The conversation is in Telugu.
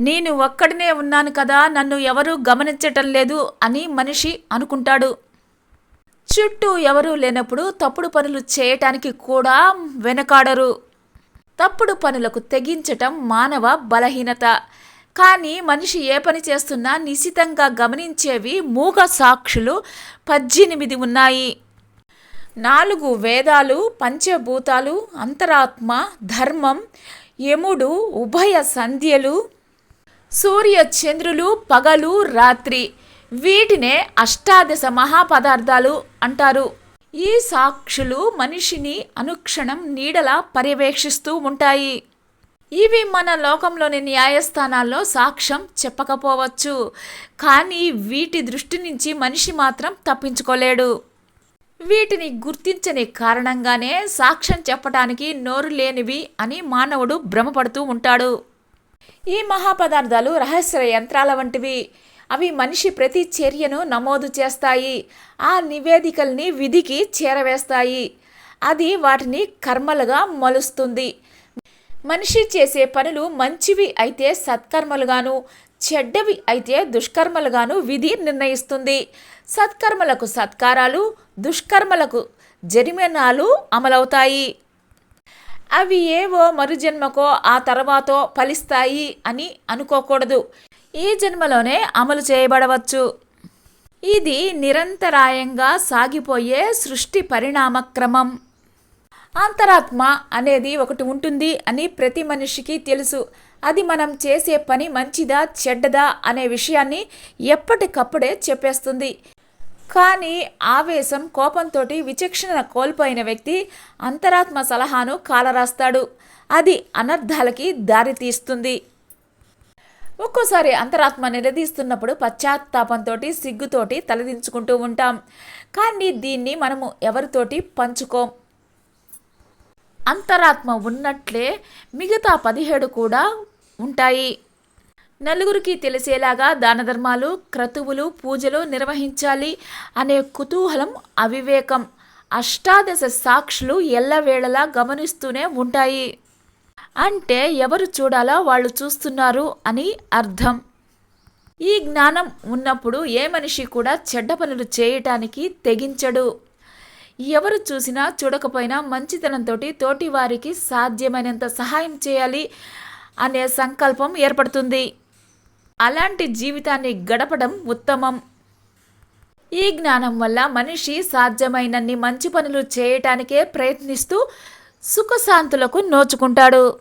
నేను ఒక్కడినే ఉన్నాను కదా నన్ను ఎవరూ గమనించటం లేదు అని మనిషి అనుకుంటాడు. చుట్టూ ఎవరూ లేనప్పుడు తప్పుడు పనులు చేయటానికి కూడా వెనకాడరు. తప్పుడు పనులకు తెగించటం మానవ బలహీనత. కానీ మనిషి ఏ పని చేస్తున్నా నిశితంగా గమనించేవి మూగ సాక్షులు పద్దెనిమిది ఉన్నాయి. నాలుగు వేదాలు పంచభూతాలు అంతరాత్మ ధర్మం యముడు ఉభయ సంధ్యలు సూర్య చంద్రులు పగలు రాత్రి. వీటినే అష్టాదశ మహాపదార్థాలు అంటారు. ఈ సాక్షులు మనిషిని అనుక్షణం నీడలా పర్యవేక్షిస్తూ ఉంటాయి. ఇవి మన లోకంలోని న్యాయస్థానాల్లో సాక్ష్యం చెప్పకపోవచ్చు. కానీ వీటి దృష్టి నుంచి మనిషి మాత్రం తప్పించుకోలేడు. వీటిని గుర్తించని కారణంగానే సాక్ష్యం చెప్పటానికి నోరు లేనివి అని మానవుడు భ్రమపడుతూ ఉంటాడు. ఈ మహాపదార్థాలు రహస్య యంత్రాల వంటివి. అవి మనిషి ప్రతి చర్యను నమోదు చేస్తాయి. ఆ నివేదికల్ని విధికి చేరవేస్తాయి. అది వాటిని కర్మలుగా మలుస్తుంది. మనిషి చేసే పనులు మంచివి అయితే సత్కర్మలుగాను చెడ్డవి అయితే దుష్కర్మలుగాను విధి నిర్ణయిస్తుంది. సత్కర్మలకు సత్కారాలు దుష్కర్మలకు జరిమానాలు అమలవుతాయి. అవి ఏవో మరుజన్మకో ఆ తర్వాతో ఫలిస్తాయి అని అనుకోకూడదు. ఈ జన్మలోనే అమలు చేయబడవచ్చు. ఇది నిరంతరాయంగా సాగిపోయే సృష్టి పరిణామక్రమం. అంతరాత్మ అనేది ఒకటి ఉంటుంది అని ప్రతి మనిషికి తెలుసు. అది మనం చేసే పని మంచిదా చెడ్డదా అనే విషయాన్ని ఎప్పటికప్పుడే చెప్పేస్తుంది. కానీ ఆవేశం కోపంతో విచక్షణ కోల్పోయిన వ్యక్తి అంతరాత్మ సలహాను కాలరాస్తాడు. అది అనర్థాలకి దారితీస్తుంది. ఒక్కోసారి అంతరాత్మ నిలదీస్తున్నప్పుడు పశ్చాత్తాపంతో సిగ్గుతోటి తలదించుకుంటూ ఉంటాం. కానీ దీన్ని మనము ఎవరితోటి పంచుకోం. అంతరాత్మ ఉన్నట్లే మిగతా పదిహేడు కూడా ఉంటాయి. నలుగురికి తెలిసేలాగా దానధర్మాలు క్రతువులు పూజలు నిర్వహించాలి అనే కుతూహలం అవివేకం అష్టాదశ సాక్షులు ఎల్లవేళలా గమనిస్తూనే ఉంటాయి. అంటే ఎవరు చూడాలో వాళ్ళు చూస్తున్నారు అని అర్థం. ఈ జ్ఞానం ఉన్నప్పుడు ఏ మనిషి కూడా చెడ్డ పనులు చేయటానికి తెగించడు. ఎవరు చూసినా చూడకపోయినా మంచితనంతో తోటి వారికి సాధ్యమైనంత సహాయం చేయాలి అనే సంకల్పం ఏర్పడుతుంది. అలాంటి జీవితాన్ని గడపడం ఉత్తమం. ఈ జ్ఞానం వల్ల మనిషి సాధ్యమైనన్ని మంచి పనులు చేయటానికే ప్రయత్నిస్తూ సుఖశాంతులకు నోచుకుంటాడు.